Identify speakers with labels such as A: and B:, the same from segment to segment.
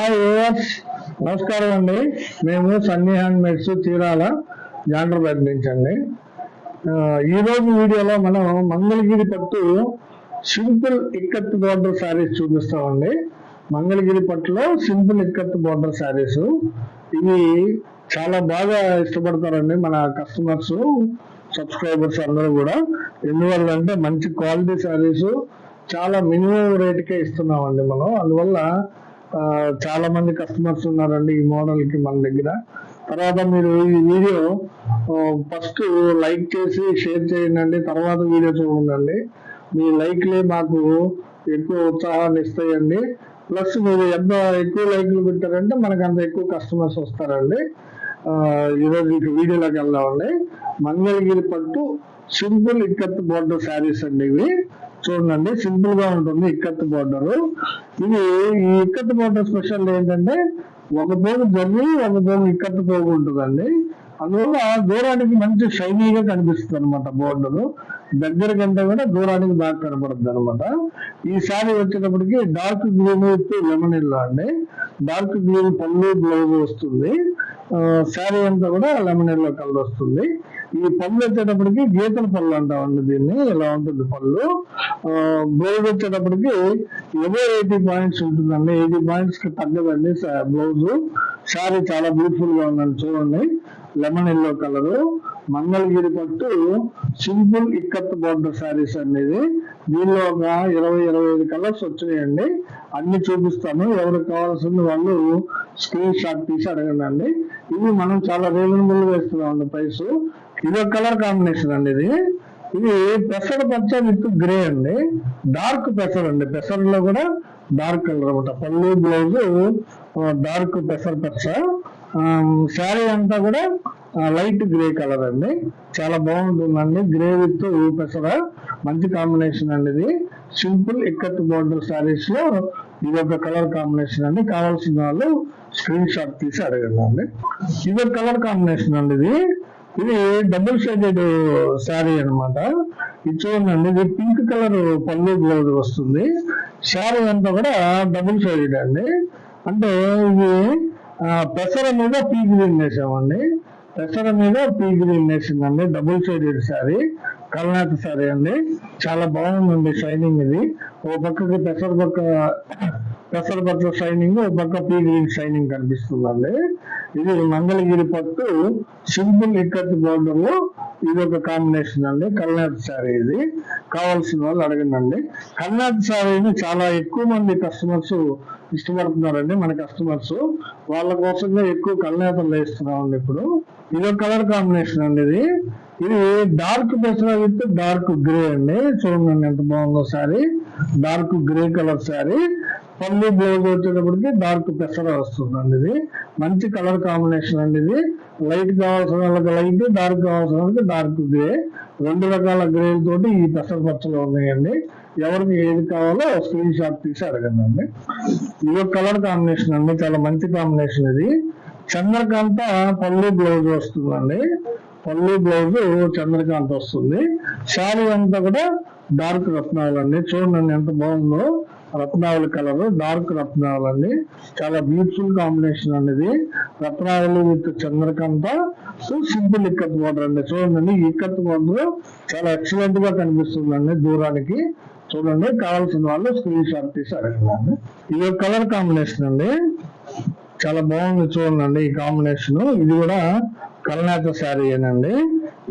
A: Hi నమస్కారం అండి. మేము Sunny hand mades Chirala Jandrapeta నుంచి అండి. ఈరోజు ఈ రోజు వీడియోలో మనం మంగళగిరి పట్టు సింపుల్ ఇక్కత్ బోర్డర్ శారీస్ చూపిస్తామండి. మంగళగిరి పట్టులో సింపుల్ ఇక్కత్ బోర్డర్ శారీస్. ఇవి చాలా బాగా ఇష్టపడతారండి మన కస్టమర్స్ సబ్స్క్రైబర్స్ అందరూ కూడా. ఎందువల్లంటే మంచి క్వాలిటీ శారీస్ చాలా మినిమం రేట్కే ఇస్తున్నామండి మనం. అందువల్ల చాలా మంది కస్టమర్స్ ఉన్నారండి ఈ మోడల్కి మన దగ్గర. తర్వాత మీరు ఈ వీడియో ఫస్ట్ లైక్ చేసి షేర్ చేయండి తర్వాత వీడియో చూడండి మీ లైక్లే మాకు ఎక్కువ ఉత్సాహాన్ని ఇస్తాయండి. ప్లస్ మీరు ఎంత ఎక్కువ లైక్లు పెట్టారంటే మనకు అంత ఎక్కువ కస్టమర్స్ వస్తారండి. ఈరోజు ఇక వీడియోలోకి వెళ్దామండి. మంగళగిరి పట్టు సింపుల్ ఇక్కత్ బోర్డర్ శారీస్ అండి ఇవి. చూడండి సింపుల్గా ఉంటుంది ఇక్కత్ బోర్డర్. ఇది ఈ ఇక్కత్ బోర్డర్ స్పెషల్ ఏంటంటే ఒక పోగు జర్రి ఒక పోగు ఇక్కత్ పోగు ఉంటుందండి. అందువల్ల దూరానికి మంచి షైనీగా కనిపిస్తుంది అనమాట బోర్డర్. దగ్గర కంటే కూడా దూరానికి బాగా కనపడుతుంది అనమాట ఈ శారీ వచ్చేటప్పటికి డార్క్ గ్రీన్ విత్ లెమన్ ఇల్లా అండి. డార్క్ గ్రీన్ పళ్ళు బ్లౌజ్ వస్తుంది. శారీ అంతా కూడా లెమన్ ఎల్లో కలర్ వస్తుంది. ఈ పళ్ళు వచ్చేటప్పటికి గీతల పళ్ళు అంటామండి దీన్ని. ఇలా ఉంటుంది పళ్ళు. బ్లౌజ్ వచ్చేటప్పటికి ఎవో ఎయిటీ పాయింట్స్ ఉంటుందండి? ఎయిటీ పాయింట్స్కి తగ్గదండి బ్లౌజ్. శారీ చాలా బ్యూటిఫుల్గా ఉందండి చూడండి. Lemon yellow colour. మంగళగిరి పట్టు సింపుల్ ఇక్కత్ బోర్డర్ శారీస్ అనేది దీనిలో ఒక ఇరవై ఇరవై ఐదు కలర్స్ వచ్చినాయండి. అన్ని చూపిస్తాను. ఎవరికి కావాల్సింది వాళ్ళు స్క్రీన్ షాట్ తీసి అడగండి అండి. ఇవి మనం చాలా రీజనబుల్గా ఇస్తున్నాం ప్రైస్ ఇది ఒక కలర్ కాంబినేషన్ అండి ఇది. ఇది పెసర పచ్చ విత్ గ్రే అండి. డార్క్ పెసర్ అండి. పెసర్లో కూడా డార్క్ కలర్ అనమాట పళ్ళు బ్లౌజ్ డార్క్ పెసర్ పచ్చ. శారీ అంతా కూడా లైట్ గ్రే కలర్ అండి. చాలా బాగుంటుందండి. గ్రే విత్ పెసర. మంచి కాంబినేషన్ అండి ఇది. సింపుల్ ఇక్కత్ బోర్డర్ శారీస్లో ఇది ఒక కలర్ కాంబినేషన్ అండి. కావాల్సిన వాళ్ళు స్క్రీన్ షాట్ తీసి అడగండి అండి. ఇది ఒక కలర్ కాంబినేషన్ అండి ఇది. ఇది డబుల్ షేడెడ్ శారీ అన్నమాట. ఇది చూడండి ఇది పింక్ కలర్ పళ్ళు బ్లౌజ్ వస్తుంది. శారీ అంతా కూడా డబుల్ షేడెడ్ అండి. అంటే ఇది పెసర మీద పీ గ్రీన్ వేసామండి. పెసర మీద పీ గ్రీన్ వేసిందండి డబుల్ షేడెడ్ శారీ కల్నాథ్ శారీ అండి. చాలా బాగుందండి షైనింగ్ ఇది. ఓ పక్కకి పెసర పక్క పెసర పక్క ఒక పక్క పీ సైనింగ్ షైనింగ్ కనిపిస్తుందండి. ఇది మంగళగిరి పట్టు సింపుల్ ఇక్కత్ బోర్డర్లో ఇది ఒక కాంబినేషన్ అండి. కల్నాథ్ శారీ ఇది. కావాల్సిన వాళ్ళు అడగండి కల్నాథ్ శారీని చాలా ఎక్కువ మంది కస్టమర్స్ ఇష్టపడుతున్నారండి మన కస్టమర్స్ వాళ్ళ కోసంగా ఎక్కువ కల్నాథంలో వేస్తున్నామండి ఇప్పుడు. ఇది ఒక కలర్ కాంబినేషన్ అండి ఇది. ఇది డార్క్ పెసర విత్ డార్క్ గ్రే అండి. చూడండి ఎంత బాగుందో sari. Dark grey colour sari. పళ్ళు బ్లౌజ్ వచ్చేటప్పటికి డార్క్ పెసర వస్తుందండి ఇది. మంచి కలర్ కాంబినేషన్ అండి ఇది. లైట్ కావాల్సిన వాళ్ళకి లైట్ డార్క్ కావాల్సిన వాళ్ళకి డార్క్ గ్రే రెండు రకాల గ్రే తోటి ఈ పెసర పచ్చలు ఉన్నాయండి. ఎవరికి ఏది కావాలో స్క్రీన్ షాట్ తీసి అడగండి అండి. ఇది ఒక కలర్ కాంబినేషన్ అండి. చాలా మంచి కాంబినేషన్ ఇది. చంద్రకాంత పళ్ళు బ్లౌజ్ వస్తుందండి. పళ్ళు బ్లౌజ్ చంద్రకాంత్ వస్తుంది. శారీ అంతా కూడా డార్క్ రత్నాలు అండి చూడండి ఎంత బాగుందో. రత్నావళి కలర్ డార్క్ రత్నావళి అండి. చాలా బ్యూటిఫుల్ కాంబినేషన్ అనేది. ఇది Ratnavali with Chandrakanta. Simple ikat border అండి. చూడండి ఈ ఇక్కత్ బోర్డర్ చాలా ఎక్సలెంట్గా కనిపిస్తుందండి దూరానికి. చూడండి కావాల్సిన వాళ్ళు స్క్రీన్ షాట్ తీసి అడగండి. ఇది ఒక కలర్ కాంబినేషన్ అండి. చాలా బాగుంది చూడండి ఈ కాంబినేషన్ ఇది కూడా కలనేత శారీ అండి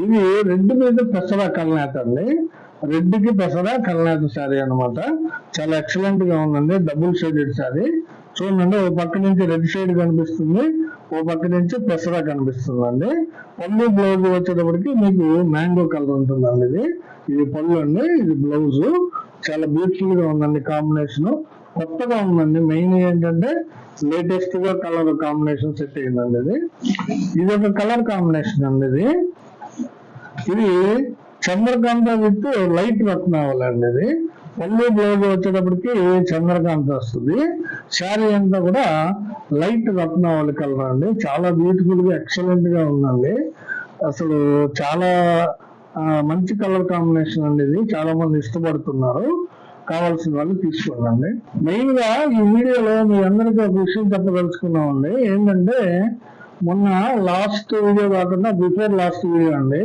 A: ఇది రెడ్ మీద పెసర కలనేత అండి. రెడ్కి పెసర కల్నేత శారీ అన్నమాట. చాలా ఎక్సలెంట్గా ఉందండి డబుల్ షేడెడ్ శారీ. చూడండి ఓ పక్క నుంచి రెడ్ షేడ్ కనిపిస్తుంది ఓ పక్క నుంచి పెసర కనిపిస్తుందండి. పళ్ళు బ్లౌజ్ వచ్చేటప్పటికి మీకు మ్యాంగో కలర్ ఉంటుందండి ఇది. ఇది పళ్ళు అండి ఇది బ్లౌజ్ చాలా బ్యూటిఫుల్గా ఉందండి కాంబినేషన్ కొత్తగా ఉందండి మెయిన్ ఏంటంటే లేటెస్ట్గా కలర్ కాంబినేషన్ సెట్ అయిందండి ఇది. ఇది ఒక కలర్ కాంబినేషన్ అండి ఇది. ఇది చంద్రకాంత విత్ లైట్ రత్నావళి అండి ఇది పళ్ళు బ్లౌజ్ వచ్చేటప్పటికి చంద్రకాంత వస్తుంది. శారీ అంతా కూడా లైట్ రత్నావళి కలర్ అండి. చాలా బ్యూటిఫుల్గా ఎక్సలెంట్గా ఉందండి. అసలు చాలా మంచి కలర్ కాంబినేషన్ అండి ఇది. చాలా మంది ఇష్టపడుతున్నారు. కావాల్సిన వాళ్ళు తీసుకోండి. మెయిన్గా ఈ వీడియోలో మీ అందరికీ ఒక విషయం చెప్పదలుచుకున్నామండి. ఏంటంటే మొన్న లాస్ట్ వీడియో కాకుండా బిఫోర్ లాస్ట్ వీడియో అండి.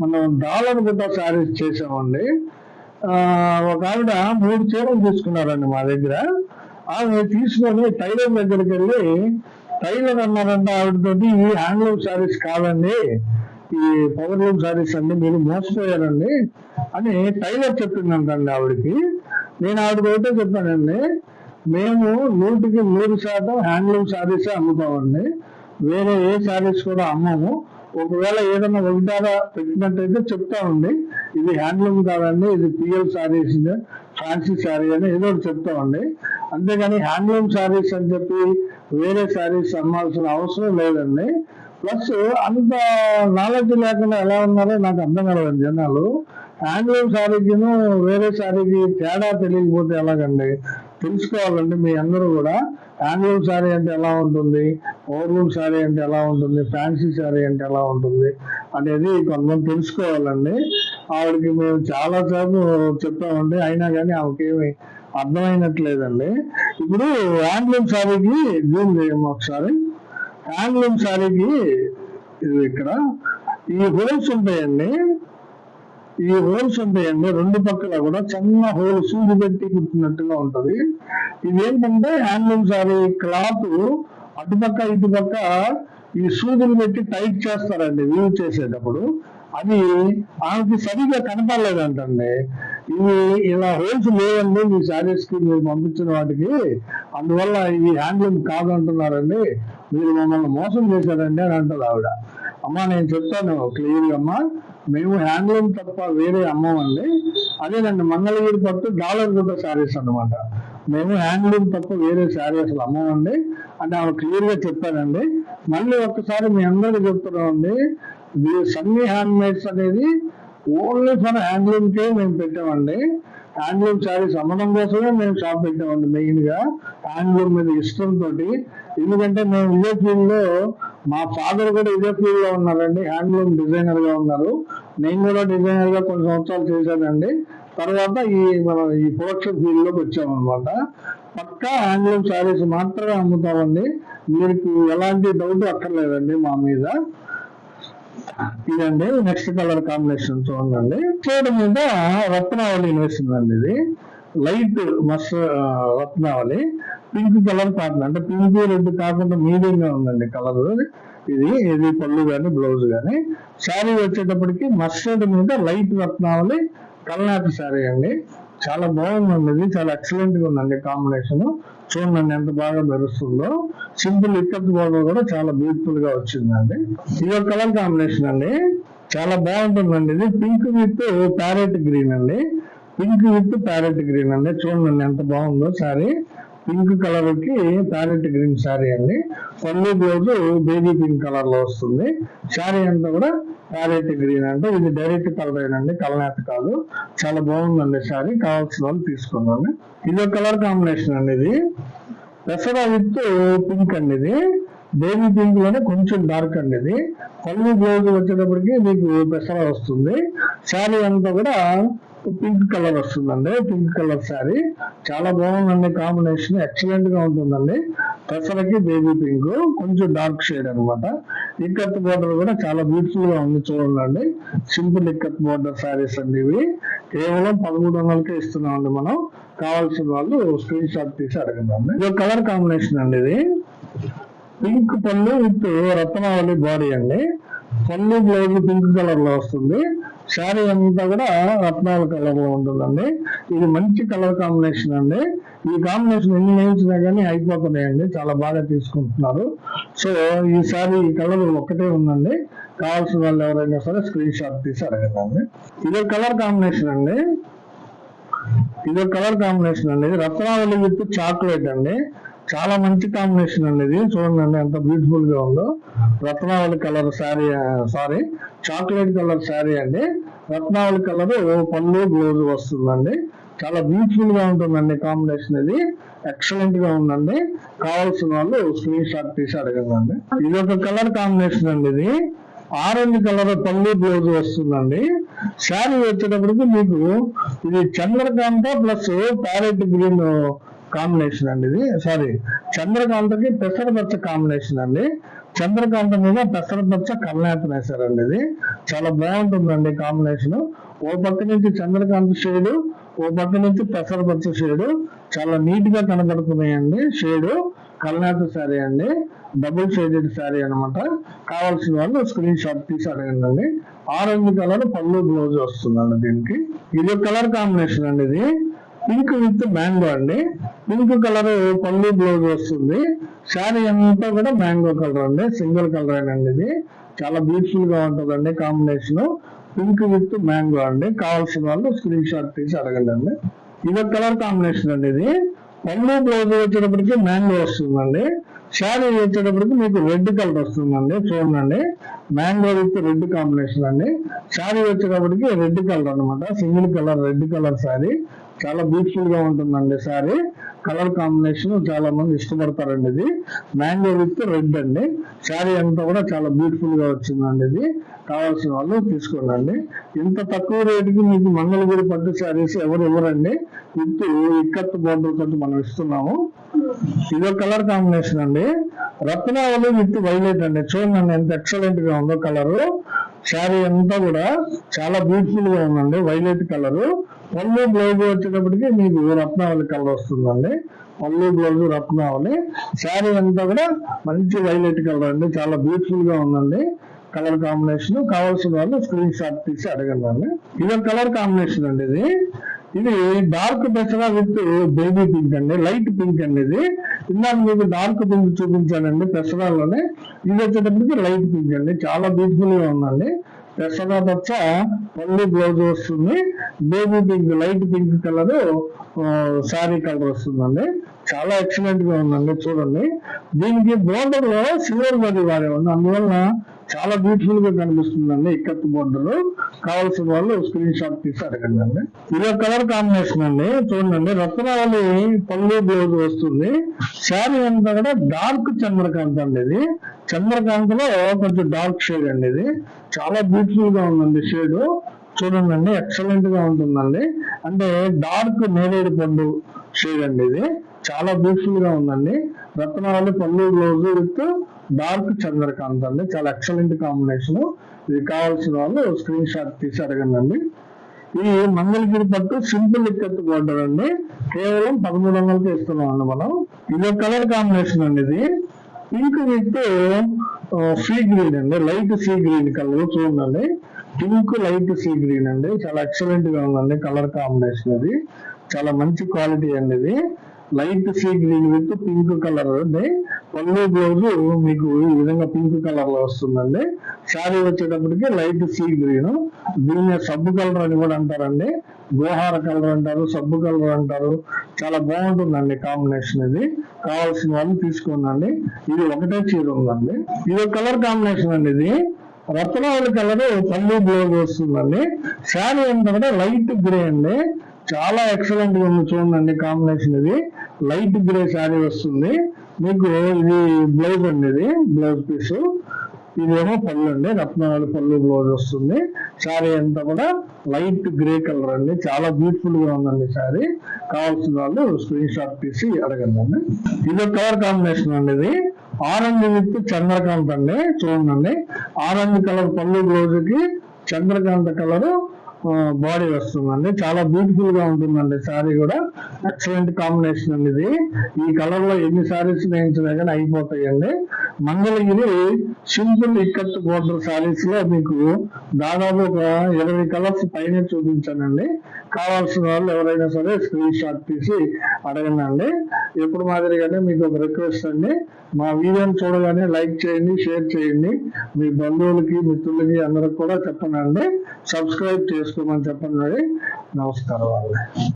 A: మనం డాలర్ బుట్ట శారీస్ చేసామండి ఒక ఆవిడ మూడు చీరలు తీసుకున్నారండి మా దగ్గర. ఆమె తీసుకొని టైలర్ దగ్గరికి వెళ్ళి టైలర్ అన్నారంటే ఆవిడతోటి ఈ హ్యాండ్లూమ్ శారీస్ కాదండి. ఈ పవర్లూమ్ శారీస్ అండి మీరు మోసపోయారండి అని టైలర్ చెప్పిందంటండి ఆవిడకి. నేను ఆవిడకి చెప్పానండి మేము నూటికి నూరు శాతం హ్యాండ్లూమ్ శారీసే అమ్ముతామండి. వేరే ఏ శారీస్ కూడా అమ్మము. ఒకవేళ ఏదైనా ఒకటారా పెట్టినట్టయితే చెప్తామండి ఇది హ్యాండ్లూమ్ కాదండి ఇది పిఎల్ శారీస్ ఫ్యాన్సీ శారీ అని ఏదో ఒకటి చెప్తామండి అంతేగాని హ్యాండ్లూమ్ శారీస్ అని చెప్పి వేరే శారీస్ అమ్మాల్సిన అవసరం లేదండి. ప్లస్ అంత నాలెడ్జ్ లేకుండా ఎలా ఉన్నారో నాకు అర్థం కలదండి జనాలు. హ్యాండ్లూమ్ శారీకిను వేరే శారీకి తేడా తెలియకపోతే ఎలాగండి? తెలుసుకోవాలండి మీ అందరూ కూడా. హ్యాండ్లూమ్ శారీ అంటే ఎలా ఉంటుంది? ఓవర్లూమ్ శారీ అంటే ఎలా ఉంటుంది? ఫ్యాన్సీ శారీ అంటే ఎలా ఉంటుంది? అనేది కొంతమంది తెలుసుకోవాలండి. ఆవిడకి మేము చాలా సార్లు చెప్పామండి. అయినా కానీ ఆమెకేమి అర్థమైనట్లేదండి. ఇప్పుడు హ్యాండ్లూమ్ శారీకి జూమ్ చేయము ఒకసారి. హ్యాండ్లూమ్ శారీకి ఇది ఇక్కడ. ఈ హోల్స్ ఉంటాయండి ఈ హోల్స్ ఉంటాయండి. రెండు పక్కల కూడా చిన్న హోల్ సూది పెట్టి కుట్టినట్టుగా ఉంటది. ఇదేంటంటే హ్యాండ్లూమ్ సారీ క్లాత్ అటుపక్క ఇటుపక్క ఈ సూదులు పెట్టి టైట్ చేస్తారండి వీవ్ చేసేటప్పుడు. అది ఆమెకి సరిగ్గా కనపడలేదంటండి. ఇవి ఇలా హోల్స్ లేవండి మీ శారీస్కి మీరు పంపించిన వాటికి. అందువల్ల ఇవి హ్యాండ్లూమ్ కాదు అంటున్నారండి మీరు మమ్మల్ని మోసం చేశారండి అని అంటారు ఆవిడ. అమ్మా నేను చెప్తాను. క్లియర్ అమ్మా. మేము హ్యాండ్లూమ్ తప్ప వేరే అమ్మమండి. అదేనండి మంగళగిరి పట్టు డాలర్ కూడా శారీస్ అన్నమాట. మేము హ్యాండ్లూమ్ తప్ప వేరే శారీ అసలు అమ్మమండి. అని ఆమె క్లియర్గా చెప్పానండి మళ్ళీ ఒక్కసారి మీ అందరికీ చెప్తున్నామండి. సన్నీ హ్యాండ్ మేడ్స్ అనేది ఓన్లీ ఫర్ హ్యాండ్లూమ్కే మేము పెట్టామండి. ఆంగ్లం శారీస్ అమ్మడం కోసమే మేము షాప్ పెట్టామండి మెయిన్గా. ఆంగ్లం మీద ఇష్టంతో ఎందుకంటే మేము ఇదే ఫీల్డ్లో మా ఫాదర్ కూడా ఇదే ఫీల్డ్లో ఉన్నారండి. హ్యాండ్లూమ్ డిజైనర్గా ఉన్నారు. నేను కూడా డిజైనర్గా కొన్ని సంవత్సరాలు చేశానండి. తర్వాత ఈ మన ఈ ప్రొడక్షన్ ఫీల్డ్లోకి వచ్చామన్నమాట. పక్కా హ్యాండ్లూమ్ శారీస్ మాత్రమే అమ్ముతామండి. మీకు ఎలాంటి డౌట్ అక్కర్లేదండి మా మీద. ఇదండి నెక్స్ట్ కలర్ కాంబినేషన్ చూడండి. చూడ మీద రత్నావళి వేసిందండి ఇది. లైట్ మస్ రత్నావళి. పింక్ కలర్ కాకుండా అంటే పింక్ రెడ్ కాకుండా మీడియం గా ఉందండి కలర్. ఇది ఇది పళ్ళు గాని బ్లౌజ్ గాని. శారీ వచ్చేటప్పటికి మస్టర్డ్ మీద లైట్ రత్నావళి కల్నాటి శారీ అండి. చాలా బాగుందండి. ఇది చాలా ఎక్సలెంట్గా ఉందండి కాంబినేషన్ చూడండి ఎంత బాగా మెరుస్తుందో. సింపుల్ ఇక్కత్ బోర్డర్ కూడా చాలా బ్యూటిఫుల్గా వచ్చిందండి. ఇది కలర్ కాంబినేషన్ అండి. చాలా బాగుంటుందండి. ఇది పింక్ విత్ ప్యారెట్ గ్రీన్ అండి. పింక్ విత్ ప్యారెట్ గ్రీన్ అండి. చూడండి ఎంత బాగుందో సారీ. పింక్ కలర్కి ప్యారెట్ గ్రీన్ శారీ అండి. పళ్ళు బ్లౌజ్ బేబీ పింక్ కలర్లో వస్తుంది. శారీ అంతా కూడా ప్యారెట్ గ్రీన్ అంటే ఇది డైరెక్ట్ కలర్ అయినండి. కలనేత కాదు. చాలా బాగుందండి శారీ. కావాల్సిన వాళ్ళు తీసుకున్నాను ఇది ఒక కలర్ కాంబినేషన్ అండి ఇది. దసరా విత్ పింక్ అండి ఇది. బేబీ పింక్లోనే కొంచెం డార్క్ అండి ఇది. పళ్ళు బ్లౌజ్ వచ్చేటప్పటికి మీకు పెసర వస్తుంది. శారీ అంతా కూడా పింక్ కలర్ వస్తుందండి. Pink colour sari. చాలా బాగుందండి కాంబినేషన్. ఎక్సలెంట్గా ఉంటుందండి. పెసరకి బేబీ పింక్ కొంచెం డార్క్ షేడ్ అన్నమాట. ఇక్కత్ బోర్డర్ కూడా చాలా బ్యూటిఫుల్గా ఉంది చూడండి. సింపుల్ ఇక్కత్ బోర్డర్ శారీస్ అండి ఇవి. కేవలం పదమూడు వందలకే ఇస్తున్నామండి మనం. కావాల్సిన వాళ్ళు స్క్రీన్ షాట్ తీసి అడగండి. ఇది కలర్ కాంబినేషన్ అండి ఇది. పింక్ పళ్ళు విత్ రత్నావళి బాడీ అండి. పళ్ళు బ్లౌజ్ పింక్ కలర్లో వస్తుంది. శారీ అంతా కూడా రత్నాల కలర్లో ఉంటుందండి. ఇది మంచి కలర్ కాంబినేషన్ అండి. ఈ కాంబినేషన్ ఎన్ని నేర్చినా కానీ అయిపోతున్నాయండి. చాలా బాగా తీసుకుంటున్నారు. సో ఈ శారీ ఈ కలర్ ఒక్కటే ఉందండి. కావాల్సిన వాళ్ళు ఎవరైనా సరే స్క్రీన్ షాట్ తీసి అడగదండి ఇది కలర్ కాంబినేషన్ అండి. ఇది కలర్ కాంబినేషన్ అండి. ఇది రత్నావళి విత్ చాక్లెట్ అండి. చాలా మంచి కాంబినేషన్ అండి ఇది. చూడండి ఎంత బ్యూటిఫుల్గా ఉందో. Ratnavali colour sari sorry chocolate colour sari అండి. రత్నావళి కలర్ పళ్ళు బ్లౌజ్ వస్తుందండి. చాలా బ్యూటిఫుల్గా ఉంటుందండి కాంబినేషన్ ఇది. ఎక్సలెంట్గా ఉందండి. కావాల్సిన వాళ్ళు స్క్రీన్ షాట్ తీసి అడగండి. ఇది ఒక కలర్ కాంబినేషన్ అండి ఇది. ఆరెంజ్ కలర్ పళ్ళు బ్లౌజ్ వస్తుందండి. శారీ వచ్చేటప్పటికి మీకు ఇది Chandrakanta plus parrot green combination అండి ఇది. సారీ చంద్రకాంతకి పెసరపచ్చ కాంబినేషన్ అండి. చంద్రకాంత మీద పెసరపచ్చ కల్లాయతం వేశారండి ఇది. చాలా బాగుంటుందండి కాంబినేషన్ ఓ పక్క నుంచి చంద్రకాంత షేడు ఓ పక్క నుంచి పెసరపచ్చ షేడు చాలా నీట్గా కనబడుతున్నాయండి షేడు కల్నాథ శారీ అండి. డబుల్ షేడెడ్ శారీ అన్నమాట. కావాల్సిన వాళ్ళు స్క్రీన్ షాట్ తీసి అడగండి ఆరెంజ్ కలర్ పళ్ళు బ్లౌజ్ వస్తుందండి దీనికి. ఇది కలర్ కాంబినేషన్ అండి ఇది. పింక్ విత్ మ్యాంగో అండి. పింక్ కలర్ పళ్ళు బ్లౌజ్ వస్తుంది. శారీ అంతా కూడా మ్యాంగో కలర్ అండి. సింగిల్ కలర్ అండి ఇది. చాలా బ్యూటిఫుల్గా ఉంటుందండి కాంబినేషన్. పింక్ విత్ మ్యాంగో అండి. కావాల్సిన వాళ్ళు స్క్రీన్ షాట్ తీసి అడగండి అండి. ఇది కలర్ కాంబినేషన్ అండి ఇది. పళ్ళు బ్లౌజ్ వచ్చేటప్పటికి మ్యాంగో వస్తుందండి. శారీ వచ్చేటప్పటికి మీకు రెడ్ కలర్ వస్తుందండి. చూడండి. మ్యాంగో విత్ రెడ్ కాంబినేషన్ అండి. శారీ వచ్చేటప్పటికి రెడ్ కలర్ అన్నమాట. Single colour red colour sari. చాలా బ్యూటిఫుల్గా ఉంటుందండి శారీ కలర్ కాంబినేషన్ చాలా మంది ఇష్టపడతారండి ఇది. మ్యాంగో విత్ రెడ్ అండి. శారీ అంతా కూడా చాలా బ్యూటిఫుల్గా వచ్చిందండి ఇది. కావాల్సిన వాళ్ళు తీసుకోండి ఇంత తక్కువ రేటుకి మీకు మంగళగిరి పట్టు శారీస్ ఎవరు ఇవ్వరండి? విత్ ఇక్కత్ బోర్డర్ తోటి మనం ఇస్తున్నాము. ఇదో కలర్ కాంబినేషన్ అండి. రత్నావళి విత్ వైలెట్ అండి. చూడండి ఎంత ఎక్సలెంట్గా ఉందో కలరు శారీ అంతా కూడా చాలా బ్యూటిఫుల్గా ఉందండి. వైలెట్ కలర్ పళ్ళు బ్లౌజ్ వచ్చేటప్పటికి మీకు రత్నావళి కలర్ వస్తుందండి. పళ్ళు బ్లౌజ్ రత్నావళి. శారీ అంతా కూడా మంచి వైలెట్ కలర్ అండి. చాలా బ్యూటిఫుల్గా ఉందండి. కలర్ కాంబినేషన్ కావాల్సిన వాళ్ళు స్క్రీన్ షాట్ తీసి అడగండి అండి. ఇది కలర్ కాంబినేషన్ అండి ఇది. ఇది dark Dasara with baby pink అండి. లైట్ పింక్ అండి ఇది. ఇందాక మీకు డార్క్ పింక్ చూపించానండి పెసరాలోనే ఇది వచ్చేటప్పటికి లైట్ పింక్ అండి. చాలా బ్యూటిఫుల్గా ఉందండి. పెసరా పచ్చ పళ్ళు బ్లౌజ్ వస్తుంది baby pink light pink colour sari colour వస్తుందండి. చాలా ఎక్సలెంట్గా ఉందండి చూడండి. దీనికి బోర్డర్లో సిల్వర్ బది వాడే ఉంది. అందువల్ల చాలా బ్యూటిఫుల్గా కనిపిస్తుందండి ఇక్కత్ బోర్డర్ కావాల్సిన వాళ్ళు స్క్రీన్ షాట్ తీసి అడగండి అండి ఇది కలర్ కాంబినేషన్ అండి. చూడండి రత్నావళి పళ్ళు బ్లౌజ్ వస్తుంది. శారీ అంతా కూడా డార్క్ చంద్రకాంత్ అండి ఇది. చంద్రకాంత్లో కొంచెం డార్క్ షేడ్ అండి ఇది. చాలా బ్యూటిఫుల్గా ఉందండి షేడ్ చూడండి ఎక్సలెంట్గా ఉంటుందండి. అంటే డార్క్ నేరేడు పండు షేడ్ అండి ఇది. చాలా బ్యూటిఫుల్గా ఉందండి. రత్నాలు పళ్ళు బ్లౌజ్ విత్ డార్క్ చంద్రకాంత్ అండి. చాలా ఎక్సలెంట్ కాంబినేషన్ ఇది కావాల్సిన వాళ్ళు స్క్రీన్ షాట్ తీసి అడగండి ఈ మంగళగిరి పట్టు సింపుల్ ఇక్కత్ బోర్డర్ అండి. కేవలం పదమూడు వందలకి ఇస్తున్నాం అండి మనం. ఇది కలర్ కాంబినేషన్ అండి ఇది. పింక్ విత్ సీ గ్రీన్ అండి. లైట్ సీ గ్రీన్ కలర్ చూడండి. పింక్ లైట్ సీ గ్రీన్ అండి. చాలా ఎక్సలెంట్గా ఉందండి కలర్ కాంబినేషన్ ఇది. చాలా మంచి క్వాలిటీ అండి ఇది. Light sea green with pink colour అండి పళ్ళు బ్లౌజ్ మీకు ఈ విధంగా పింక్ కలర్లో వస్తుందండి. శారీ వచ్చేటప్పటికి లైట్ సీ గ్రీన్ దీన్ని సబ్బు కలర్ అని కూడా అంటారండి. గోహార కలర్ అంటారు సబ్బు కలర్ అంటారు. చాలా బాగుంటుందండి కాంబినేషన్ ఇది. కావాల్సిన వాళ్ళు తీసుకోండి ఇది ఒకటే చీర ఉందండి. ఇది కలర్ కాంబినేషన్ అండి ఇది. రత్నావళి కలర్ పళ్ళు బ్లౌజ్ వస్తుందండి. శారీ అంతా కూడా లైట్ గ్రే అండి. చాలా ఎక్సలెంట్గా ఉంది చూడండి కాంబినేషన్ ఇది. లైట్ గ్రే శారీ వస్తుంది. మీకు ఇది బ్లౌజ్ అండి ఇది బ్లౌజ్ పీస్ ఇదేమో పళ్ళు అండి రత్నాలు పళ్ళు బ్లౌజ్ వస్తుంది. శారీ అంతా కూడా లైట్ గ్రే కలర్ అండి. చాలా బ్యూటిఫుల్గా ఉందండి శారీ కావాల్సిన వాళ్ళు స్క్రీన్ షాట్ తీసి అడగండి అండి. ఇది కలర్ కాంబినేషన్ అండి ఇది. ఆరెంజ్ విత్ చంద్రకాంత్ అండి చూడండి. ఆరెంజ్ కలర్ పళ్ళు బ్లౌజ్కి చంద్రకాంత కలరు బాడీ వస్తుందండి. చాలా బ్యూటిఫుల్గా ఉంటుందండి శారీ కూడా. ఎక్సలెంట్ కాంబినేషన్ అండి ఇది. ఈ కలర్లో ఎన్ని శారీస్ వేయించినా కానీ అయిపోతాయండి. మంగళగిరి సింపుల్ ఇక్కత్ బోర్డర్ శారీస్లో మీకు దాదాపు ఒక ఇరవై కలర్స్ పైన చూపించానండి. కావాల్సిన వాళ్ళు ఎవరైనా సరే స్క్రీన్ షాట్ తీసి అడగండి ఎప్పుడు మాదిరిగానే మీకు ఒక రిక్వెస్ట్ అండి. మా వీడియోని చూడగానే లైక్ చేయండి షేర్ చేయండి. మీ బంధువులకి మిత్రులకి అందరికి కూడా చెప్పండి సబ్స్క్రైబ్ చేసుకోమని చెప్పండి నమస్కారం వాళ్ళ